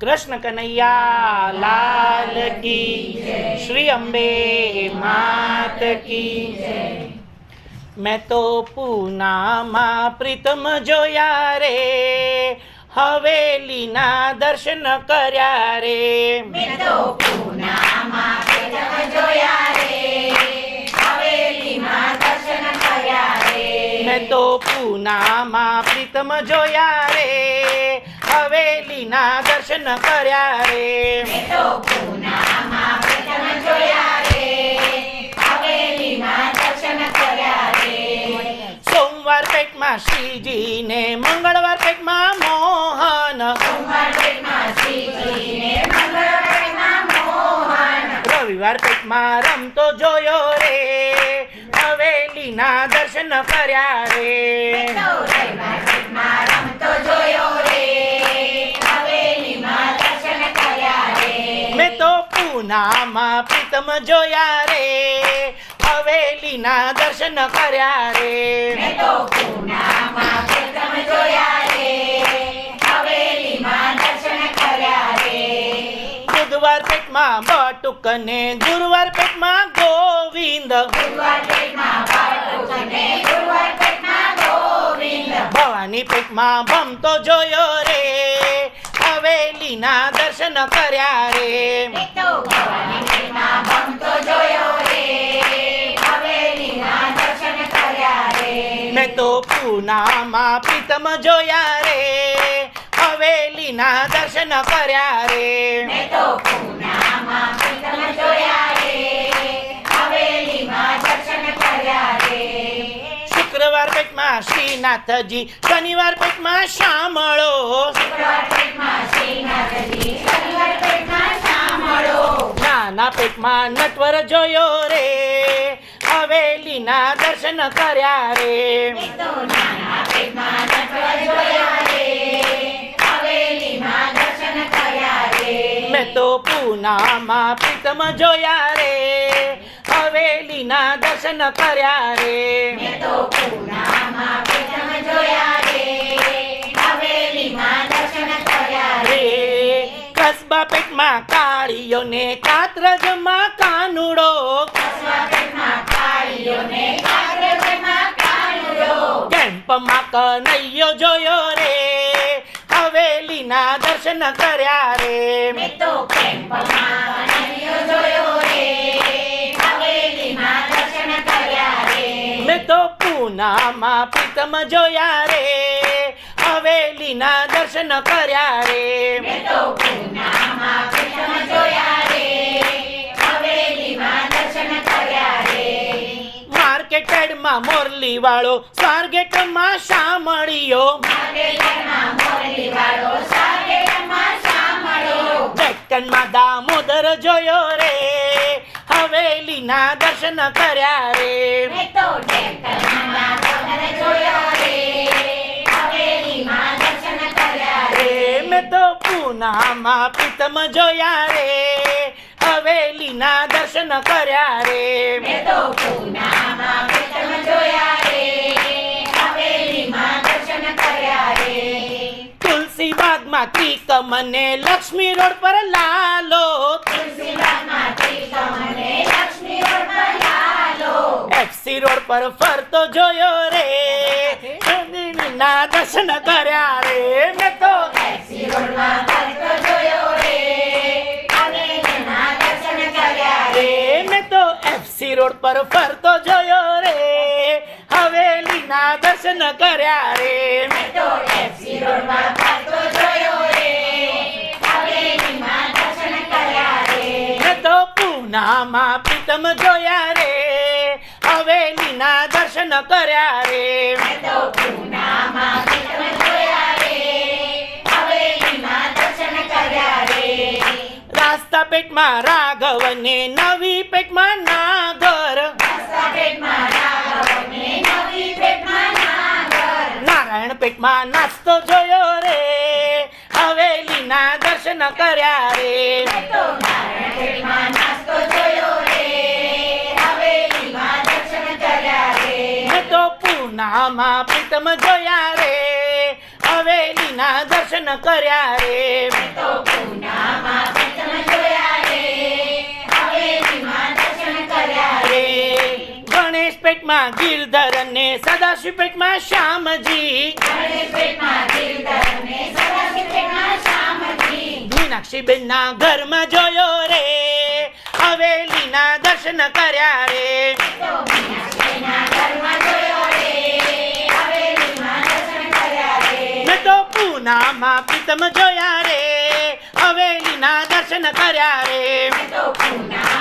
કૃષ્ણ કનૈયા લાલ કી શ્રી અંબે માત કી મેં તો પૂનામાં પ્રીતમ જોયા રે. હવેલીના દર્શન કર્યા રે. મેં તો પૂનામાં પ્રીતમ જોયા રે. હવેલીમાં દર્શન કર્યા રે. મેં તો પૂનામાં પ્રીતમ જોયા રે. હવેલીના દર્શન કર્યા રે. સોમવાર પેટમાં શ્રીજીને મંગળવાર પેટમાં મોહન. રવિવાર પેટમાં રમતો જોયો રે. હવેલીના દર્શન કર્યા રે. રમતો જોયો રે હવેલીમાં દર્શન કર્યા રે મેં તો પૂનામાં પ્રીતમ જોયા રે. હવેલીના દર્શન કર્યા રે. મેં તો પૂનામાં પ્રથમ જોયા રે. હવેલીમાં દર્શન કર્યા રે. બુધવાર પેટમાં બટુક ને ગુરુવાર પેટમાં ગોવિંદ. ગુરુવાર પેટમાં બાળક અને ગુરુવાર પેટમાં ગોવિંદ. ભવાની પેટમાં ભમતો જોયો રે. હવેલીના દર્શન કર્યા રે. મેં તો પૂનામાં પ્રીતમ જોયા રે. હવેલીના દર્શન કર્યા રે. મેં તો પૂનામાં પ્રીતમ જોયા રે. હવેલીમાં દર્શન કર્યા રે. શુક્રવાર પેટમાં શ્રીનાથજી શનિવાર પેટમાં શામળો નાના પેટમાં નટવર જોયો રે હવેલીના દર્શન કર્યા રે. મેં તો પૂનામાં પ્રીતમ જોયા રે હવેલીના દર્શન કર્યા રે. મેં તો પૂનામાં પ્રથમ જોયા રે. હવેલીમાં દર્શન કર્યા રે. રે. કસબા પેટમાં કાળીયો ને કાતરજમાં કાનુડો. કસવા પેટમાં કાળીઓ ને કાગરજમાં કાનુડો. કેમ્પમાં કનૈયો જોયો રે. હવેલીના દર્શન કર્યા રે. મેં તો કેમ્પમાં પૂનામાં પ્રીતમ જોયા રે. હવેલીના દર્શન કર્યા રે. મેં મોરલી વાળો સ્વારગેટમાં માર્કેટમાં મોરલી વાળો સાગેટમાં સાંભળો ડેક્કનમાં દામોદર જોયો રે. હવેલીના દર્શન કર્યા રે. પૂનામાં પ્રીતમ જોયા રે. હવેલીના દર્શન કર્યા રે. મેં તો પૂનામાં પ્રથમ જોયા રે. હવેલીમાં દર્શન કર્યા રે. તુલસી બાગમાં ત્રિકમને લક્ષ્મી રોડ પર લાલો. તુલસીબાગમાં ત્રિકમને લક્ષ્મી રોડ પર લાલો એફસી રોડ પર ફરતો જોયો રે. ના દર્શન કર્યા રે. મેં તો તો એફસી રોડ પર ફરતો જોયો રે. હવેલીના દર્શન કર્યા રે. તો એફસી રોડમાં ફરતો જોયો રે. હવેલીમાં દર્શન કર્યા રે. મેં પ્રીતમ જોયા રે. રે. હવેલીમાં દર્શન કર્યા રે. રાસ્તા પેટમાં પેટમાં રાઘવને નવી પેટમાં નાગર. નારાયણ પેટમાં નાસ્તો જોયો રે. હવેલીના દર્શન કર્યા રે. નારાયણ પેટમાં નાસ્તો જોયો નામાં પ્રીતમ જોયા રે. હવેલીના દર્શન કર્યા રે. ગણેશ પેટમાં ગીરધર સદાશિવ પેટમાં શ્યામજી. મીનાક્ષી બેન ના ઘરમાં જોયો રે. હવેલીના દર્શન કર્યા રે. તો પૂનામાં પ્રીતમ જોયા રે હવેલીના દર્શન કર્યા રે.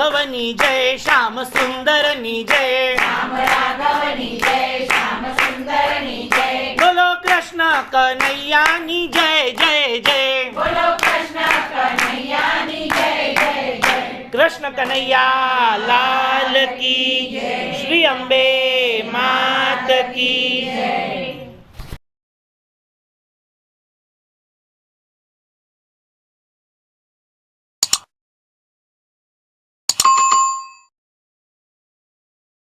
રાઘવની જય શ્યામ સુંદરની જય. બોલો કૃષ્ણ કનૈયાની જય જય જય. બોલો કૃષ્ણ કનૈયાની જય જય જય. કૃષ્ણ કનૈયા લાલ કી શ્રી અંબે માત કી જય.